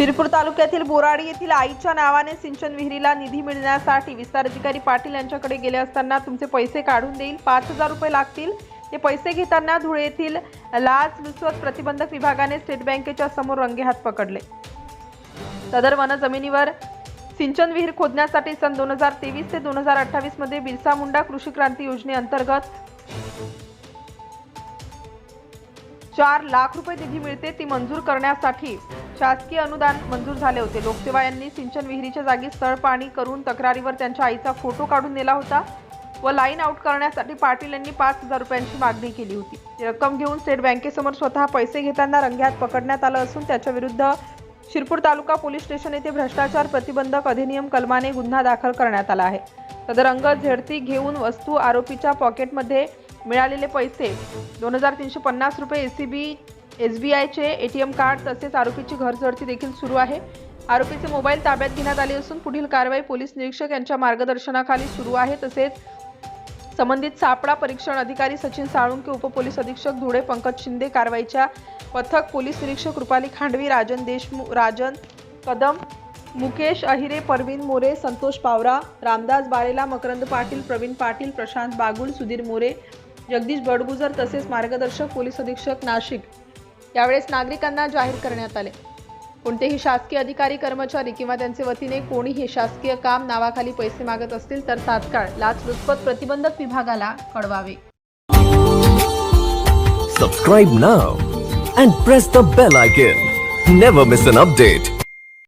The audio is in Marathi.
शिरपूर तालुक्यातील बोराडी येथील आईच्या नावाने सिंचन विहिरीला निधी मिळण्यासाठी विस्तार अधिकारी पाटील यांच्याकडे गेले असताना तुमचे पैसे काढून देईल पाच हजार रुपये लागतील. ते पैसे घेताना धुळे येथील लाचलुचपत प्रतिबंधक विभागाने स्टेट बँकेच्या समोर रंगेहात पकडले. सदर वन जमिनीवर सिंचन विहीर खोदण्यासाठी सन दोन हजार तेवीस ते दोन हजार अठ्ठावीसमध्ये बिरसा मुंडा कृषी क्रांती योजनेअंतर्गत चार लाख रुपये निधी मिळते ती मंजूर करण्यासाठी शासकीय अनुदान मंजूर झाले होते. लोकसेवा यांनी सिंचन विहिरीच्या जागी स्थळ पाणी करून तक्रारीवर त्यांच्या आईचा फोटो काढून नेला होता व लाईन आउट करण्यासाठी पाटील यांनी पाच हजार रुपयांची मागणी केली होती. ती रक्कम घेऊन स्टेट बँकेसमोर स्वतः पैसे घेताना रंग्यात पकडण्यात आलं असून त्याच्या विरुद्ध शिरपूर तालुका पोलीस स्टेशन येथे भ्रष्टाचार प्रतिबंधक अधिनियम कलमाने गुन्हा दाखल करण्यात आला आहे. सदर अंग झेडती घेऊन वस्तू आरोपीच्या पॉकेटमध्ये मिळालेले पैसे दोन हजार तीनशे पन्नास रुपये ए सी बी एस बी आयचे ए टी एम कार्ड तसेच आरोपीची घरझडती देखील सुरू आहे. आरोपीचे मोबाईल ताब्यात घेण्यात आले असून पुढील कारवाई पोलीस निरीक्षक यांच्या मार्गदर्शनाखाली सुरू आहे. तसेच संबंधित सापळा परीक्षण अधिकारी सचिन साळुंके उपपोलीस अधीक्षक धुळे पंकज शिंदे कारवाईच्या पथक पोलीस निरीक्षक रुपाली खांडवी राजन देशमुख राजन कदम मुकेश अहिरे परवीन मोरे संतोष पावरा रामदास बारेला मकरंद पाटील प्रवीण पाटील प्रशांत बागुल सुधीर मोरे जगदीश बडगुजर तसेच मार्गदर्शक पोलीस अधीक्षक नाशिक. यावेळेस नागरिकांना जाहीर करण्यात आले. कोणतेही शासकीय अधिकारी कर्मचारी किंवा त्यांचे वतीने कोणीही शासकीय काम नावाखाली पैसे मागत असतील तर तात्काळ लाचलुचपत प्रतिबंधक विभागाला कळवावे. Subscribe now and press the bell icon never miss an update